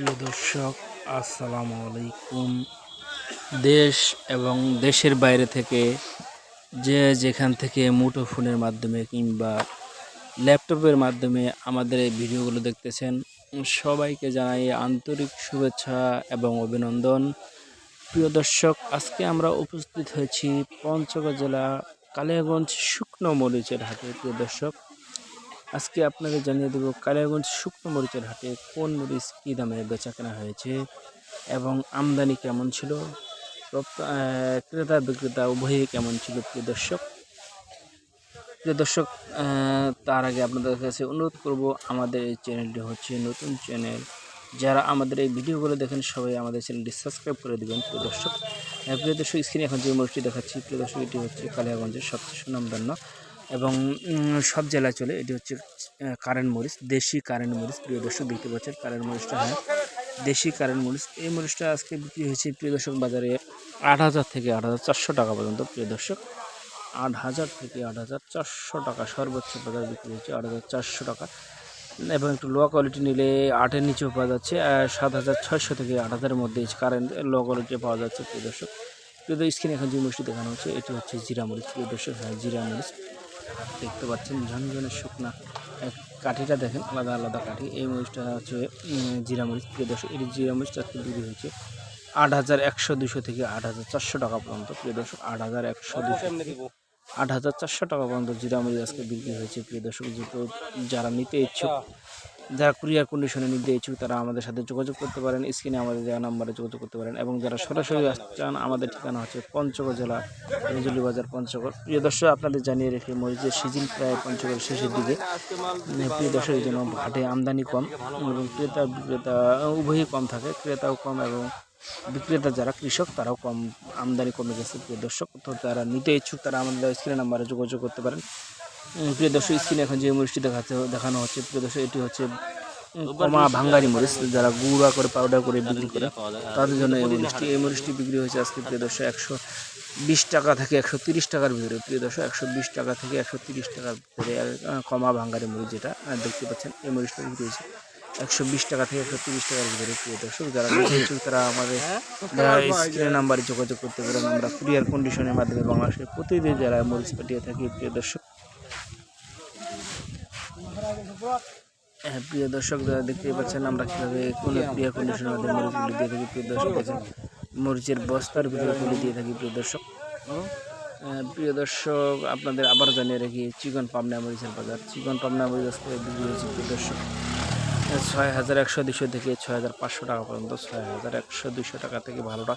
প্রিয় দর্শক, আসসালামু আলাইকুম। দেশ এবং দেশের বাইরে থেকে যে যেখান থেকে মুঠোফোনের মাধ্যমে কিংবা ল্যাপটপের মাধ্যমে আমাদের এই ভিডিওগুলো দেখতেছেন, সবাইকে জানাই আন্তরিক শুভেচ্ছা এবং অভিনন্দন। প্রিয় দর্শক, আজকে আমরা উপস্থিত হয়েছি পঞ্চগড় জেলা কালিয়াগঞ্জ শুকনো মরিচের হাটে। প্রিয় দর্শক আজকে আপনাদের জানিয়ে দেব কালিয়াগঞ্জ শুকনো মরিচের হাটে কোন মরিচ কী দামে বেচা কেনা হয়েছে এবং আমদানি কেমন ছিল? ক্রেতা বিক্রেতা উভয়ই কেমন ছিল? প্রিয় দর্শক প্রিয় দর্শক তার আগে আপনাদের কাছে অনুরোধ করব, আমাদের এই চ্যানেলটি হচ্ছে নতুন চ্যানেল। যারা আমাদের এই ভিডিওগুলো দেখেন, সবাই আমাদের চ্যানেলটি সাবস্ক্রাইব করে দেবেন, প্রিয় দর্শক। প্রিয় দর্শক স্ক্রিনে এখন যে মরিচটি দেখাচ্ছি, প্রিয় দর্শক, এটি হচ্ছে কালিয়াগঞ্জের সবচেয়ে সুনামধন্য এবং সব জেলায় চলে, এটি হচ্ছে কারেন্ট মরিচ, দেশি কারেন্ট মরিচ, প্রিয় দর্শক দেখতে পাচ্ছেন কারেন্ট মরিচটা হ্যাঁ। দেশি কারেন্ট মরিচ, এই মরিচটা আজকে বিক্রি হয়েছে, প্রিয় দর্শক, বাজারে আট হাজার থেকে আট হাজার চারশো টাকা পর্যন্ত, প্রিয় দর্শক। আট হাজার থেকে আট হাজার চারশো টাকা, সর্বোচ্চ বাজার বিক্রি হয়েছে আট হাজার চারশো টাকা। এবং একটু লো কোয়ালিটি নিলে আটের নিচেও পাওয়া যাচ্ছে সাত হাজার ছয়শো থেকে আট হাজারের মধ্যে কারেন্ট লো কোয়ালিটি পাওয়া যাচ্ছে, প্রিয় দর্শক। প্রিয় স্ক্রিনে এখন যে মরিচটি দেখানো হচ্ছে, এটি হচ্ছে জিরা মরিচ, প্রিয় দর্শক হ্যাঁ জিরা মরিচ। দেখতে পাচ্ছেন ঝনঝনে শুকনা এক কাঠিটা দেখেন আলাদা আলাদা কাঠি। এই মরিচটা হচ্ছে জিরা মরিচ প্রিয় দর্শক এটি জিরা মরিচটা আজকে বিক্রি হয়েছে আট হাজার একশো দুশো থেকে আট হাজার চারশো টাকা পর্যন্ত প্রিয় দর্শক আট হাজার একশো দুশো আট হাজার চারশো টাকা পর্যন্ত জিরা মরিচ আজকে বিক্রি হয়েছে প্রিয় দর্শক যেহেতু যারা নিতে ইচ্ছুক যারা কুরিয়ার কন্ডিশনে নিতে ইচ্ছুক, তারা আমাদের সাথে যোগাযোগ করতে পারেন। স্ক্রিনে আমাদের দেওয়া নাম্বারে যোগাযোগ করতে পারেন এবং যারা সরাসরি চান আমাদের ঠিকানা হচ্ছে পঞ্চগড় জেলা মেজুলি বাজার পঞ্চগড়। প্রিয় দর্শক, আপনাদের জানিয়ে রেখে মরিচের সিজন প্রায় পঞ্চগড় শেষের দিকে। প্রিয় দর্শকের জন্য হাটে আমদানি কম এবং ক্রেতা, বিক্রেতা উভয়ই কম থাকে। ক্রেতাও কম এবং বিক্রেতা যারা কৃষক, তারাও কম আমদানি কমে গেছে। প্রিয় দর্শক তো যারা নিতে ইচ্ছুক, তারা আমাদের স্ক্রিনে নাম্বারে যোগাযোগ করতে পারেন। প্রিয় দর্শক স্ক্রিনে এখন যে মরিচটি দেখাতে দেখানো হচ্ছে প্রিয় দর্শক এটি হচ্ছে কমা ভাঙ্গারি মরিচ যারা গুঁড়া করে পাউডার করে বিক্রি করে তাদের জন্য এই মরিচটি এই মরিচটি বিক্রি হয়েছে আজকে প্রিয় দর্শক একশো বিশ টাকা থেকে একশো তিরিশ টাকার ভিতরে প্রিয় দর্শক একশো বিশ টাকা থেকে একশো তিরিশ টাকার ভিতরে কমা ভাঙ্গারি মরিচ যেটা দেখতে পাচ্ছেন এই মরিচটা বিক্রি হয়েছে। একশো বিশ টাকা থেকে একশো তিরিশ টাকার ভিতরে প্রিয় দর্শক যারা ইচ্ছুক তারা আমাদের স্ক্রিনের নাম্বারে যোগাযোগ করতে পারেন আমরা কুরিয়ার কন্ডিশনের মাধ্যমে বাংলাদেশের প্রতিদিন যারা মরিচ পাঠিয়ে থাকি প্রিয় দর্শক হ্যাঁ প্রিয় দর্শক যারা দেখতে পাচ্ছেন আমরা কীভাবে কোন প্রিয় কন্ডিশনের মাধ্যমে মরিচগুলি দিয়ে থাকি প্রিয় দর্শক দেখেন মরিচের বস্তার ভিতরে তুলে দিয়ে থাকি প্রিয় দর্শক। আহ, প্রিয় দর্শক আপনাদের আবার জানিয়ে রাখি চিকন পাবনা মরিচের বাজার। চিকন পাবনা মরিচ আজকে বিক্রি হয়েছে প্রিয় দর্শক ছয় হাজার একশো দুশো থেকে ছয় হাজার পাঁচশো টাকা পর্যন্ত ছয় হাজার একশো দুশো টাকা থেকে ভালোটা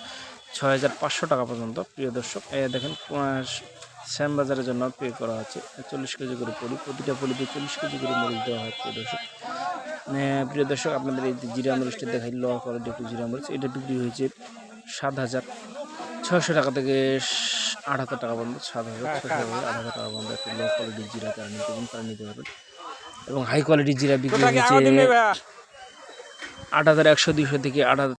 ছয় হাজার পাঁচশো টাকা পর্যন্ত প্রিয় দর্শক। এই দেখেন শ্যাম বাজারের জন্য পে করা হচ্ছে। চল্লিশ কেজি করে পলি প্রতিটা পলিতে চল্লিশ কেজি করে মরিচ দেওয়া হয় প্রিয় দর্শক। আহ, প্রিয় দর্শক আপনাদের এই জিরা মরিচটা দেখাই লো কোয়ালিটি একটু জিরা মরিচ এটা বিক্রি হয়েছে সাত হাজার ছয়শো টাকা থেকে আট হাজার টাকা পর্যন্ত সাত হাজার ছশো টাকা থেকে আট হাজার টাকা পর্যন্ত একটু লো কোয়ালিটির জিরা তারা নিতে পারেন তারা নিতে পারবেন। এবং হাই কোয়ালিটির জিরা বিক্রি হয়েছে আট হাজার একশো দুইশো থেকে আট হাজার